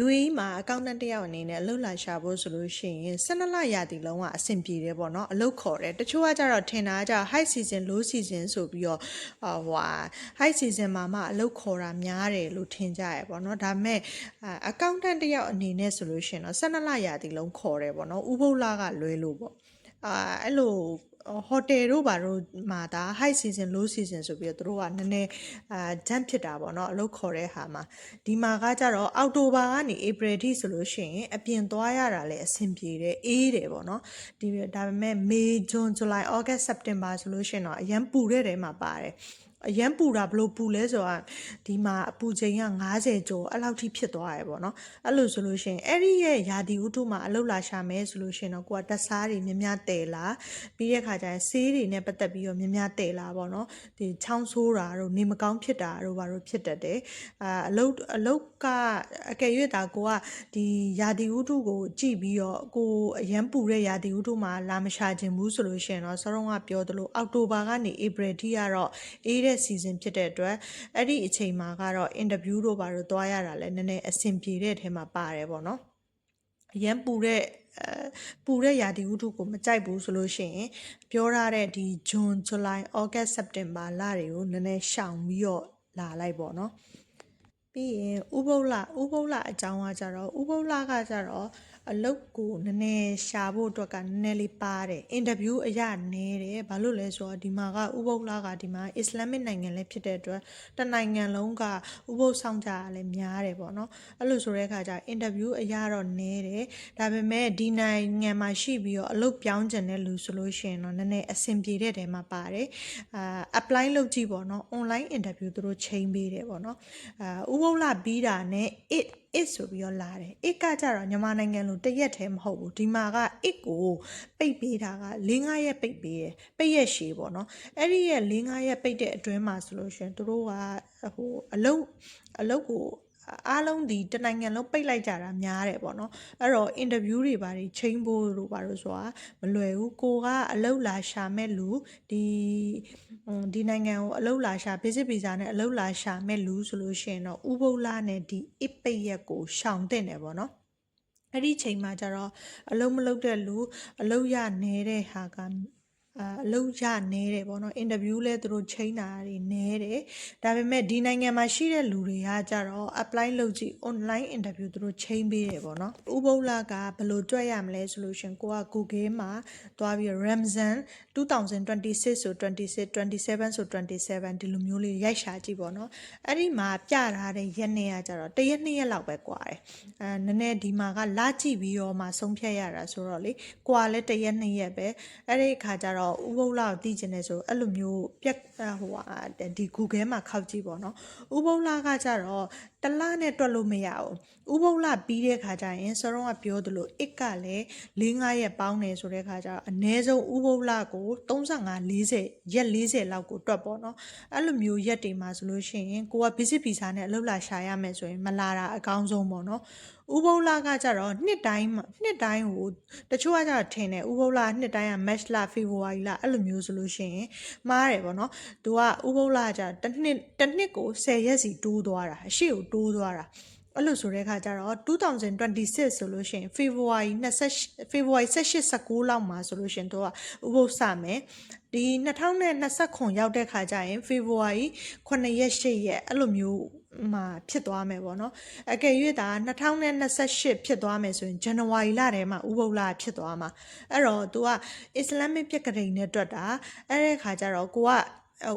UAE မှာအကောင့်တန်တစ်ယောက်အနေနဲ့အလုပ်လာရှာဖို့ဆိုလို့ရှိရင်12လရာသီလုံးကအဆင်ပြေတယ်ပေါ့နော်အလုပ်ခေါ်တယ်တချို့ကကြတော့ထင်တာကကြတော့ high season low season ဆိုပြီးတော့အာဟိုဟာ high season မှာမှအလုပ်ခေါ်တာများတယ်လို့ထင်ကြရပေါ့နော်ဒါပေမဲ့အကောင့်တန်တစ်ယောက်အနေနဲ့ဆိုလို့ရှိရင်တော့12လရာသီလုံးခေါ်တယ်ပေါ့နော်ဥပုပ်လကလွဲလို့ပေါ့အာအဲ့လို ဟိုတယ်တို့ဘာတို့မှာဒါ high season low season ဆိုပြီးတော့တို့ကနည်းနည်းအာ jump ဖြစ်တာပေါ့နော်အလုပ်ခေါ်တဲ့ဟာမှာဒီမှာကကြတော့အောက်တိုဘာကနေ April ထိဆိုလို့ရှိရင်အပြင်သွားရတာလည်းအဆင်ပြေတယ်အေးတယ်ပေါ့နော်ဒီဒါပေမဲ့ May June July August September ဆိုလို့ရှိရင်တော့အရန်ပူတဲ့တဲမှာပါတယ် အရန်ပူတာဘလို့ပူလဲဆိုတော့ဒီမှာအပူချိန်က90ကျော်အဲ့လောက်ထိဖြစ်သွားရပေါ့နော်အဲ့လိုဆိုလို့ရှိရင်အဲ့ဒီရဲ့ယာဒီဥထုမှာအလုတ်လာရှာမယ်ဆိုလို့ရှိရင်တော့ကိုကတက်စားတွေများများတည်လာပြီးတဲ့ခါကျရင်ဆေးတွေနဲ့ပတ်သက်ပြီးတော့များများတည်လာပေါ့နော်ဒီချောင်းဆိုးတာတို့နေမကောင်းဖြစ်တာတို့ဘာလို့ဖြစ်တတ်တယ်အာအလုတ်အလုတ်ကအကယ်၍တာကိုကဒီယာဒီဥထုကိုကြည့်ပြီးတော့ကိုအရန်ပူတဲ့ယာဒီဥထုမှာလာမရှာခြင်းဘူးဆိုလို့ရှိရင်တော့ဆောတော့ကပြောသလိုအောက်တိုဘာကနေဧပြီထိကတော့အေးတဲ့ season ဖြစ်တဲ့အတွက်အဲ့ဒီအချိန်မှာကတော့ interview တို့ဘာလို့သွားရတာလဲနည်းနည်းအဆင်ပြေတဲ့အထဲမှာပါတယ်ပေါ့နော်အရန်ပူတဲ့အဲပူတဲ့ရာသီဥတုကိုမကြိုက်ဘူးဆိုလို့ရှိရင် ပြောရတဲ့ဒီ June July August September လတွေကိုနည်းနည်းရှောင်ပြီးတော့လာလိုက်ပေါ့နော်ပြီးရင်ဥပုပ်လဥပုပ်လအကြောင်းကကြတော့ဥပုပ်လကကြတော့အလုတ်ကိုနည်းနည်းရှာဖို့အတွက်ကနည်းနည်းလေးပါတယ်အင်တာဗျူးအရနေတယ်ဘာလို့လဲဆိုတော့ဒီမှာကဥပုပ်လကဒီမှာအစ္စလာမစ်နိုင်ငံလည်းဖြစ်တဲ့အတွက်တနိုင်ငံလုံးကဥပုပ်ဆောင်ကြရလည်းများတယ်ပေါ့နော်အဲ့လိုဆိုတဲ့အခါကျအင်တာဗျူးအရတော့နေတယ်ဒါပေမဲ့ဒီနိုင်ငံမှာရှိပြီးတော့အလုတ်ပြောင်းကျင်တဲ့လူဆိုလို့ရှိရင်တော့နည်းနည်းအဆင်ပြေတဲ့တဲမှာပါတယ်အာ apply လုပ်ကြည့်ပေါ့နော် online interview သူတို့ချိန်ပေးတယ်ပေါ့နော်အာဥပုပ်လပြီးတာနဲ့ it it ဆိုပြီးတော့လာတယ် it ကကြတော့မြန်မာနိုင်ငံလိုတရက်တည်းမဟုတ်ဘူးဒီမှာက it ကိုပိတ်ပေးတာက၄၅ရက်ပိတ်ပေးတယ်ပိတ်ရက်ရှည်ပေါ့နော်အဲ့ဒီရက်၄၅ရက်ပိတ်တဲ့အတွင်းမှာဆိုလို့ရှင်သူတို့ကဟိုအလုတ်အလုတ်ကို အားလုံးဒီတနိုင်ငံလုံးပိတ်လိုက်ကြတာများတယ်ပေါ့နော်အဲ့တော့ interview တွေဘာတွေချိန်ဖို့တို့ဘာလို့ဆိုတာမလွယ်ဘူးကိုကအလုတ်လာရှာမဲ့လူဒီဒီနိုင်ငံကိုအလုတ်လာရှာ visit visa နဲ့အလုတ်လာရှာမဲ့လူဆိုလို့ရှိရင်တော့ဥပုပ်လနဲ့ဒီအပိတ်ရက်ကိုရှောင်တင်တယ်ပေါ့နော်အဲ့ဒီချိန်မှာကျတော့အလုံးမလုံးတဲ့လူအလုံးရနေတဲ့ဟာက အာအလုပ်ရနေတယ်ပေါ့နော်အင်တာဗျူးလဲသူတို့ချိန်တာတွေနေတယ်ဒါပေမဲ့ဒီနိုင်ငံမှာရှိတဲ့လူတွေကကြတော့ apply လုပ်ကြည့် online interview သူတို့ချိန်ပေးတယ်ပေါ့နော်ဥပုပ်လကဘယ်လိုတွက်ရမလဲဆိုလို့ရှင်ကိုက Google မှာသွားပြီး Ramzan 2026ဆို26 27ဆို27ဒီလိုမျိုးလေးရိုက်ရှာကြည့်ပေါ့နော်အဲ့ဒီမှာပြထားတဲ့ရက်နေ့ကကြတော့တရက်နှစ်ရက်လောက်ပဲကွာတယ်အဲနည်းနည်းဒီမှာကလာကြည့်ပြီးတော့မှဆုံးဖြတ်ရတာဆိုတော့လေကွာလဲတရက်နှစ်ရက်ပဲအဲ့ဒီအခါကျတော့ဥပုပ်လကိုတည်ကျင်နေဆိုအဲ့လိုမျိုးပြက်ဟိုဟာဒီ Google မှာခောက်ကြည့်ပေါ့နော်ဥပုပ်လကကြတော့တလနဲ့တွက်လို့မရဘူးဥပုပ်လပြီးတဲ့ခါကျရင်စောတော့ကပြောသလိုအစ်ကလည်း၄၅ရက်ပေါင်းနေဆိုတဲ့ခါကျတော့အနည်းဆုံးဥပုပ်လကို35 40ရက်40လောက်ကိုတွက်ပေါ့နော်အဲ့လိုမျိုးရက်တွေမှာဆိုလို့ရှိရင်ကိုက visit visa နဲ့အလုပ်လာရှာရမယ်ဆိုရင်မလာတာအကောင်းဆုံးပေါ့နော်ဥပုပ်လကကြတော့နှစ်တိုင်းနှစ်တိုင်းကိုတချို့ကကြတော့ထင်တယ်ဥပုပ်လနှစ်တိုင်းက match လ February လအဲ့လိုမျိုးဆိုလို့ရှိရင်မှားတယ်ပေါ့နော်သူကဥပုပ်လကကြတစ်နှစ်တစ်နှစ်ကို10ရက်စီတိုးသွားတာအရှိကိုတိုးသွားတာ အဲ့လိုဆိုတဲ့အခါကျတော့2026ဆိုလို့ရှိရင် February 20 February 18 19လောက်မှာဆိုလို့ရှိရင်သူကဥပုပ်စမယ်ဒီ2029ရောက်တဲ့ခါကျရင် February 9ရက်10ရက်အဲ့လိုမျိုးမှာဖြစ်သွားမယ်ပေါ့နော်အကယ်၍ဒါ2028ဖြစ်သွားမယ်ဆိုရင်ဇန်နဝါရီလထဲမှာဥပုပ်လဖြစ်သွားမှာအဲ့တော့ तू ကအစ္စလာမစ်ပြက်ကလေးနဲ့တွက်တာအဲ့ဒီခါကျတော့ကိုက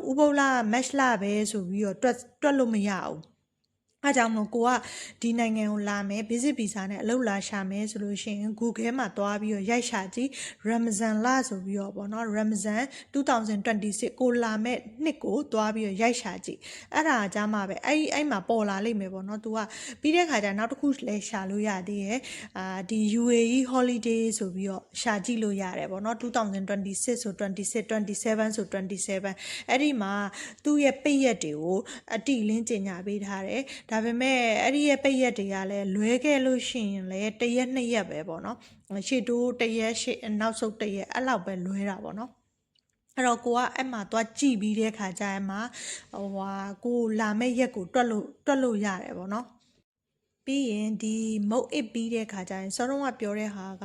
ဥပုပ်လမက်လပဲဆိုပြီးတော့တွက်တွက်လို့မရဘူး အဲကြောင့်မို့ကိုကဒီနိုင်ငံကိုလာမယ် visit visa နဲ့အလုပ်လာရှာမယ်ဆိုလို့ရှိရင် Google မှာသွားပြီးတော့ရိုက်ရှာကြည့် Ramazan လဆိုပြီးတော့ပေါ့နော် Ramazan 2026ကိုလာမဲ့နှစ်ကိုသွားပြီးတော့ရိုက်ရှာကြည့်အဲ့ဒါကြမှာပဲအဲ့အဲ့မှာပေါ်လာလိမ့်မယ်ပေါ့နော် तू ကပြီးတဲ့ခါကျနောက်တစ်ခုလည်းရှာလို့ရသေးရဲ့အာဒီ UAE holiday ဆိုပြီးတော့ရှာကြည့်လို့ရတယ်ပေါ့နော်2026ဆို26 27ဆို27အဲ့ဒီမှာသူ့ရဲ့ပိတ်ရက်တွေကိုအတိလင်းကျင်ညာပေးထားတယ်ဒါပေမဲ့အဲ့ဒီရဲ့ပိတ်ရက်တွေကလည်းလွဲခဲ့လို့ရှိရင်လည်းတစ်ရက်နှစ်ရက်ပဲပေါ့နော်ရှေ့တိုးတစ်ရက်ရှေ့နောက်ဆုတ်တစ်ရက်အဲ့လောက်ပဲလွဲတာပေါ့နော်အဲ့တော့ကိုကအဲ့မှာသွားကြည့်ပြီးတဲ့ခါကျရင်မှာဟိုဟာကိုလာမဲ့ရက်ကိုတွက်လို့တွက်လို့ရတယ်ပေါ့နော်ပြီးရင်ဒီမုတ်အစ်ပြီးတဲ့ခါကျရင်စောတော့ကပြောတဲ့ဟာက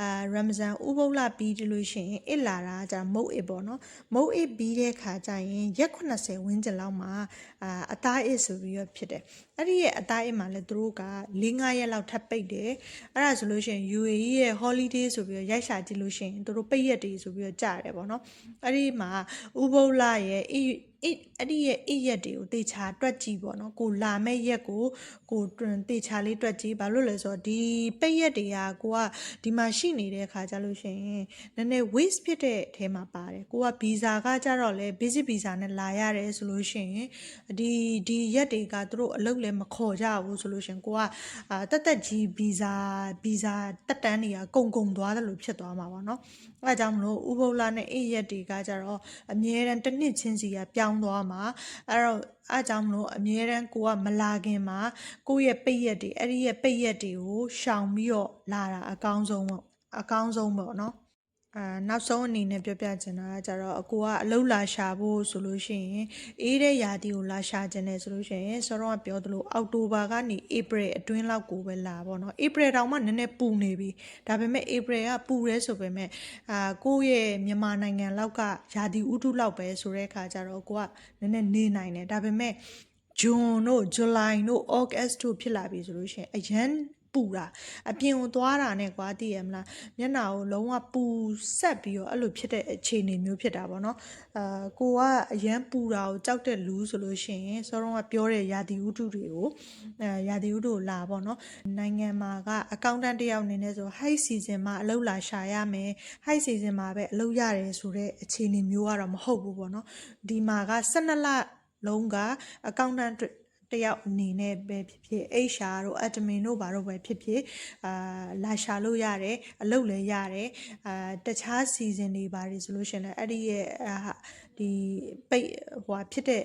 အာရမဇန်ဥပုပ်လပြီးတယ်လို့ရှိရင်အစ်လာတာကじゃမုတ်အစ်ပေါ့နော်မုတ်အစ်ပြီးတဲ့ခါကျရင်ရက်80ဝန်းကျင်လောက်မှာအာအ သားအစ်ဆိုပြီးတော့ဖြစ်တယ်အဲ့ဒီရဲ့အသားအစ်မှာလည်းသူတို့က4-5ရက်လောက်ထပ်ပိတ်တယ်အဲ့ဒါဆိုလို့ရှိရင် UAE ရဲ့ holiday ဆိုပြီးတော့ရိုက်ရှာကြည့်လို့ရှိရင်သူတို့ပိတ်ရက်တွေဆိုပြီးတော့ကြားတယ်ပေါ့နော်အဲ့ဒီမှာဥပုပ်လရဲ့ အစ်အဲ့အဲ့ဒီရဲ့အိရက်တွေကိုတေချာတွက်ကြည့်ပေါ့နော်ကိုလာမဲ့ရက်ကိုကိုတေချာလေးတွက်ကြည့်ဘာလို့လဲဆိုတော့ဒီပိတ်ရက်တွေကကိုကဒီမှာရှိနေတဲ့အခါကျလို့ရှိရင်နည်းနည်း waste ဖြစ်တဲ့အထဲမှာပါတယ်ကိုကဗီဇာကကြတော့လေ visit visa နဲ့လာရတယ်ဆိုလို့ရှိရင်ဒီဒီရက်တွေကသူတို့အလုပ်လည်းမခေါ်ကြဘူးဆိုလို့ရှိရင်ကိုကအာတက်တက်ကြီးဗီဇာဗီဇာတက်တန်းတွေကကုံကုံသွားတယ်လို့ဖြစ်သွားမှာပေါ့နော်အဲဒါကြောင့်မလို့ဥပုပ်လာနဲ့အိရက်တွေကကြတော့အမြဲတမ်းတစ်နှစ်ချင်းစီကပြောင်းသွားမှာအဲ့တော့အားကြောင့်မလို့အမြဲတမ်းကိုကမလာခင်မှာကိုယ့်ရဲ့ပိတ်ရက်တွေအဲ့ဒီရဲ့ပိတ်ရက်တွေကိုရှောင်ပြီးတော့လာတာအကောင်းဆုံးပေါ့အကောင်းဆုံးပေါ့နော် အာနောက်ဆုံးအနေနဲ့ပြောပြချင်တာကကြတော့အကိုကအလုတ်လာရှာဖို့ဆိုလို့ရှိရင်အေးတဲ့ယာတီကိုလာရှာခြင်းနဲ့ဆိုလို့ရှိရင်စောတော့ကပြောသလိုအောက်တိုဘာကနေဧပြီအတွင်းလောက်ကိုပဲလာပေါ့နော်ဧပြီတောင်မှနည်းနည်းပူနေပြီဒါပေမဲ့ဧပြီကပူရဲဆိုပေမဲ့အာကိုယ့်ရဲ့မြန်မာနိုင်ငံလောက်ကယာတီဥတုလောက်ပဲဆိုတဲ့အခါကျတော့ကိုကနည်းနည်းနေနိုင်တယ်ဒါပေမဲ့ဂျွန်တို့ဇူလိုင်တို့ဩဂတ်တို့ဖြစ်လာပြီဆိုလို့ရှိရင်အရန် ပူတာအပြင်ကိုသွားတာနဲ့ကွာသိရမလားမျက်နှာကိုလုံးဝပူဆက်ပြီးတော့အဲ့လိုဖြစ်တဲ့အခြေအနေမျိုးဖြစ်တာပေါ့နော်အာကိုကအရန်ပူတာကိုကြောက်တဲ့လူဆိုလို့ရှိရင်စောတော့ကပြောတဲ့ယာတီဥတုတွေကိုအဲယာတီဥတုကိုလာပေါ့နော်နိုင်ငံမှာကအကောင့်တန့်တစ်ယောက်အနေနဲ့ဆို high season မှာအလုပ်လာရှာရမယ် high season မှာပဲအလုပ်ရတယ်ဆိုတဲ့အခြေအနေမျိုးကတော့မဟုတ်ဘူးပေါ့နော်ဒီမှာက12လလုံးကအကောင့်တန့် တယောက်အနေနဲ့ပဲဖြစ်ဖြစ် HR တို့ admin တို့ဘာတို့ပဲဖြစ်ဖြစ်အာလာရှာလို့ရတယ်အလုပ်လည်းရတယ်အာတခြား season တွေပါတယ်ဆိုလို့ရှရင်လည်းအဲ့ဒီရဲ့အာဒီပိတ်ဟိုဟာဖြစ်တဲ့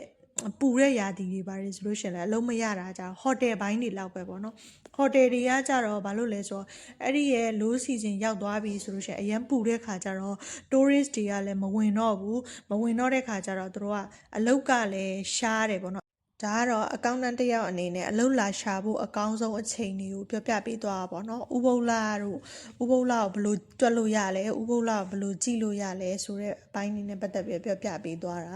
ပူတဲ့ຢာတီတွေပါတယ်ဆိုလို့ရှရင်လည်းအလုံးမရတာじゃဟိုတယ်ဘိုင်းတွေလောက်ပဲပေါ့နော်ဟိုတယ်တွေကကြတော့ဘာလို့လဲဆိုတော့အဲ့ဒီရဲ့ low season ရောက်သွားပြီဆိုလို့ရှရင်အရင်ပူတဲ့ခါကျတော့ tourist တွေကလည်းမဝင်တော့ဘူးမဝင်တော့တဲ့ခါကျတော့သူတို့ကအလုတ်ကလည်းရှားတယ်ပေါ့နော် ဒါကတော့အကောင့်တန်တစ်ယောက်အနေနဲ့အလုပ်လာရှာဖို့အကောင်းဆုံးအချိန်တွေကိုပြောပြပေးသွားတာပေါ့နော်ဥပုပ်လာတို့ဥပုပ်လာကိုဘယ်လိုတွက်လို့ရလဲဥပုပ်လာကိုဘယ်လိုကြည့်လို့ရလဲဆိုတဲ့အပိုင်းလေးနဲ့ပတ်သက်ပြီးပြောပြပေးသွားတာ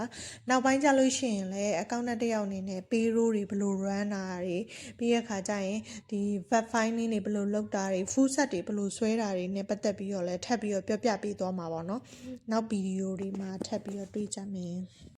နောက်ပိုင်းကျလို့ရှိရင်လည်းအကောင့်တန်တစ်ယောက်အနေနဲ့ payroll တွေဘယ်လို run တာတွေပြီးရခါကျရင်ဒီ web file လေးတွေဘယ်လိုလုပ်တာတွေ full set တွေဘယ်လိုဆွဲတာတွေနဲ့ပတ်သက်ပြီးတော့လည်းထပ်ပြီးတော့ပြောပြပေးသွားမှာပေါ့နော်နောက်ဗီဒီယိုတွေမှာထပ်ပြီးတော့တွေ့ကြမယ်